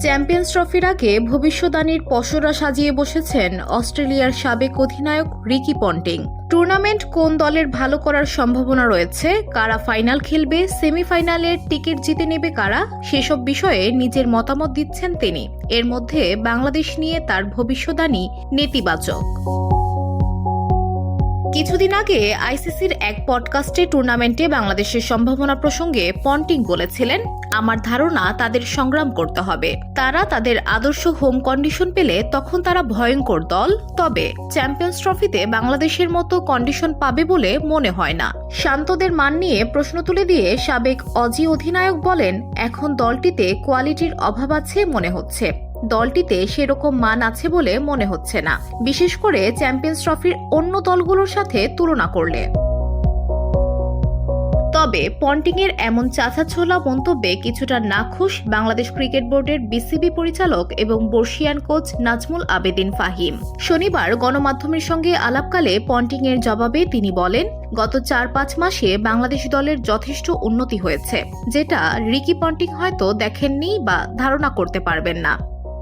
Champions ট্রফির আগে ভবিষ্যদানীর পসরা সাজিয়ে বসেছেন অস্ট্রেলিয়ার সাবেক অধিনায়ক রিকি পন্টিং। টুর্নামেন্ট কোন দলের ভালো করার সম্ভাবনা রয়েছে? কারা ফাইনাল খেলবে? সেমিফাইনালের টিকিট জিতে নেবে কারা? সেসব বিষয়ে নিজের মতামত দিচ্ছেন তিনি। এর মধ্যে বাংলাদেশ নিয়ে তার ভবিষ্যদানী নেতিবাচক। কিছুদিন আগে আইসিসির এক পডকাস্টে টুর্নামেন্টে বাংলাদেশের সম্ভাবনা প্রসঙ্গে পন্টিং বলেছিলেন, আমার ধারণা তাদের সংগ্রাম করতে হবে। তারা তাদের আদর্শ হোম কন্ডিশন পেলে তখন তারা ভয়ঙ্কর দল। তবে চ্যাম্পিয়ন্স ট্রফিতে বাংলাদেশের মতো কন্ডিশন পাবে বলে মনে হয় না। শান্তদের মান নিয়ে প্রশ্ন তুলে দিয়ে সাবেক অজি অধিনায়ক বলেন, এখন দলটিতে কোয়ালিটির অভাব আছে মনে হচ্ছে। দলটিতে সেরকম মান আছে বলে মনে হচ্ছে না। বিশেষ করে চ্যাম্পিয়ন্স ট্রফির অন্য দলগুলোর সাথে তুলনা করলে। তবে পন্টিংয়ের এমন চাচাছোলা মন্তব্যে কিছুটা নাখুশ বাংলাদেশ ক্রিকেট বোর্ডের বিসিবি পরিচালক এবং বর্ষিয়ান কোচ নাজমুল আবেদিন ফাহিম। শনিবার গণমাধ্যমের সঙ্গে আলাপকালে পন্টিংয়ের জবাবে তিনি বলেন, গত চার পাঁচ মাসে বাংলাদেশ দলের যথেষ্ট উন্নতি হয়েছে, যেটা রিকি পন্টিং হয়তো দেখেননি বা ধারণা করতে পারবেন না।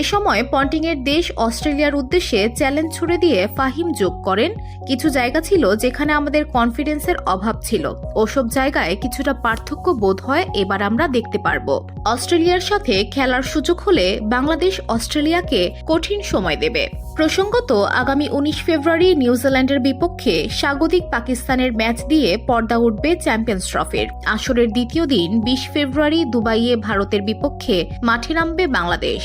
এ সময় পন্টিংয়ের দেশ অস্ট্রেলিয়ার উদ্দেশ্যে চ্যালেঞ্জ ছুড়ে দিয়ে ফাহিম যোগ করেন। কিছু জায়গা ছিল যেখানে আমাদের কনফিডেন্সের অভাব ছিল। ওসব জায়গায় কিছুটা পার্থক্য বোধ হয় এবার আমরা দেখতে পারব। অস্ট্রেলিয়ার সাথে খেলার সুযোগ হলে বাংলাদেশ অস্ট্রেলিয়াকে কঠিন সময় দেবে। প্রসঙ্গত, আগামী উনিশ ফেব্রুয়ারি নিউজিল্যান্ডের বিপক্ষে স্বাগতিক পাকিস্তানের ম্যাচ দিয়ে পর্দা উঠবে চ্যাম্পিয়ন্স ট্রফির। আসরের দ্বিতীয় দিন, বিশ ফেব্রুয়ারি দুবাইয়ে ভারতের বিপক্ষে মাঠে নামবে Bangladesh.